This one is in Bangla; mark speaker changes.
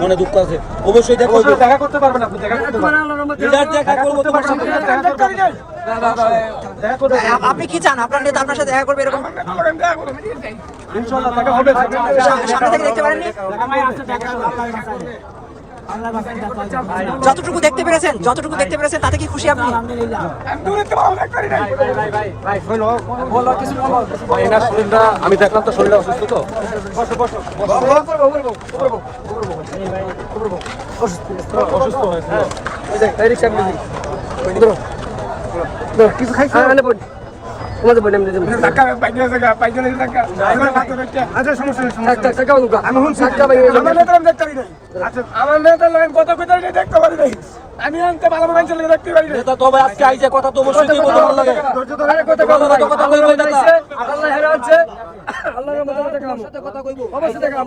Speaker 1: মনে দুঃখ আছে। অবশ্যই দেখা
Speaker 2: দেখা করতে পারবেন আপনি দেখা করতে পারবেন।
Speaker 1: করব তোমার সাথে।
Speaker 2: দেখা করি নাই দেখা করতে
Speaker 3: আপ- আপনি কি চান? আপনার নেতা আপনার সাথে দেখা করবে এরকম?
Speaker 2: দেখা
Speaker 4: ইনশাআল্লাহ দেখা হবে।
Speaker 3: সামনে থেকে দেখতে পারেননি? যতটুকু দেখতে পেরেছেন যতটুকু দেখতে পেরেছেন তাতে কি খুশি আপনি
Speaker 2: আমি
Speaker 4: দেখলাম তো শরীরটা অসুস্থ তো অসুস্থ হয়েছে কিছু
Speaker 2: আমার হাতে রেখে আচ্ছা সমস্যা নেই সমস্যা নেই। আমি হুন আমার নেতা আমি দেখতে পারি নাই। আচ্ছা আমার নেতা লাইন কথা কইতে দেখতে পারি নাই। আমি আনতে ভালো মতো চলে দেখতে পারি
Speaker 1: নেতা তবে আজকে আইছে কথা তো অবশ্যই দিব তোমার লাগে
Speaker 2: ধৈর্য ধরে কথা
Speaker 1: কথা
Speaker 2: বলো
Speaker 1: কথা কইবে নেতা
Speaker 4: আল্লাহ হেরা আছে। আল্লাহর মতো কথা কইবো অবশ্যই দেখা